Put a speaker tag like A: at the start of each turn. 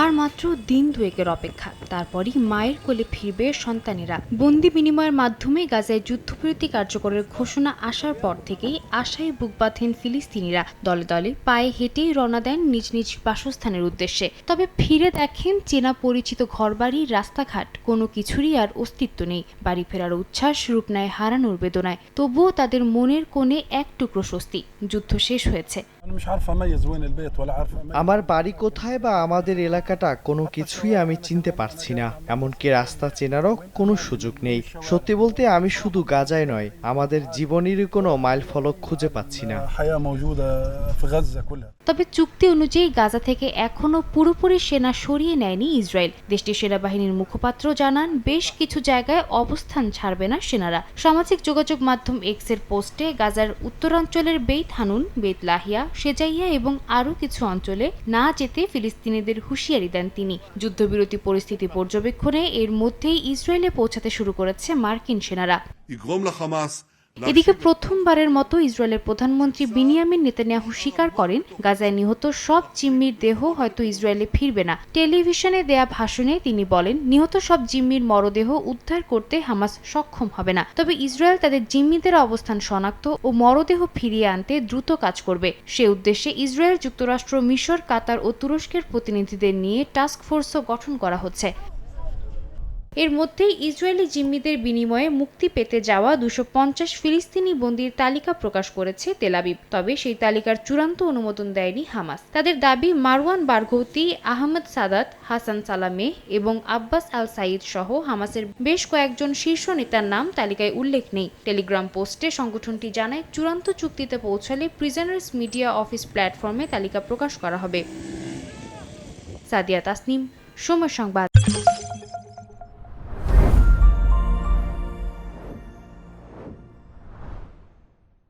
A: আর মাত্র দিন দুয়েকের অপেক্ষা তারপরই মায়ের কোলে ফিরবে সন্তানেরা বন্দি বিনিময়ের মাধ্যমে গাজায় যুদ্ধবিরতি কার্যকরের ঘোষণা আসার পর থেকেই আশায় বুক বাঁধেন ফিলিস্তিনিরা দলে দলে পায়ে হেঁটেই রওনা দেন নিজ নিজ বাসস্থানের উদ্দেশ্যে তবে ফিরে দেখেন চেনা পরিচিত ঘরবাড়ি রাস্তাঘাট কোনো কিছুরই আর অস্তিত্ব নেই বাড়ি ফেরার উচ্ছ্বাস রূপ নেয় হারানোর বেদনায় তবুও তাদের মনের কোণে এক টুকরো স্বস্তি যুদ্ধ শেষ হয়েছে আমার বাড়ি কোথায় বা আমাদের এলাকাটা কোনো কিছুই আমি চিনতে পারছি না এমনকি রাস্তা চেনারও কোনো সুযোগ নেই সত্যি বলতে আমি শুধু গাজায় নয় আমাদের জীবনেরই কোনো মাইল ফলক খুঁজে পাচ্ছি না
B: তবে চুক্তি অনুযায়ী গাজা থেকে এখনো পুরোপুরি সেনা সরিয়ে নেয়নি ইসরায়েল দেশটির সেনাবাহিনীর মুখপাত্র জানান বেশ কিছু জায়গায় অবস্থান ছাড়বে না সেনারা সামাজিক যোগাযোগ মাধ্যম এক্সের পোস্টে গাজার উত্তরাঞ্চলের বেইত হানুন বেত লাহিয়া সেজাইয়া এবং আরও কিছু অঞ্চলে না যেতে ফিলিস্তিনিদের হুঁশিয়ারি দেন তিনি যুদ্ধবিরতি পরিস্থিতি পর্যবেক্ষণে এর মধ্যেই ইসরায়েলে পৌঁছাতে শুরু করেছে মার্কিন সেনারা এদিকে প্রথমবারের মতো ইসরায়েলের প্রধানমন্ত্রী বিনিয়ামিন নেতানিয়াহু স্বীকার করেন গাজায় নিহত সব জিম্মির দেহ হয়তো ইসরায়েলে ফিরবে না টেলিভিশনে দেয়া ভাষণে তিনি বলেন নিহত সব জিম্মির মরদেহ উদ্ধার করতে হামাস সক্ষম হবে না তবে ইসরায়েল তাদের জিম্মিদের অবস্থান শনাক্ত ও মরদেহ ফিরিয়ে আনতে দ্রুত কাজ করবে সে উদ্দেশ্যে ইসরায়েল যুক্তরাষ্ট্র মিশর কাতার ও তুরস্কের প্রতিনিধিদের নিয়ে টাস্ক ফোর্সও গঠন করা হচ্ছে এর মধ্যেই ইসরায়েলি জিম্মিদের বিনিময়ে মুক্তি পেতে যাওয়া দুশো পঞ্চাশ ফিলিস্তিনি বন্দির তালিকা প্রকাশ করেছে তেলাবিব তবে সেই তালিকার চূড়ান্ত অনুমোদন দেয়নি হামাস তাদের দাবি মারওয়ান বারঘৌতি আহমদ সাদাত হাসান সালামে এবং আব্বাস আল সাইদ সহ হামাসের বেশ কয়েকজন শীর্ষ নেতার নাম তালিকায় উল্লেখ নেই টেলিগ্রাম পোস্টে সংগঠনটি জানায় চূড়ান্ত চুক্তিতে পৌঁছালে প্রিজনার্স মিডিয়া অফিস প্ল্যাটফর্মে তালিকা প্রকাশ করা হবে সাদিয়া তাসনিম সময় সংবাদ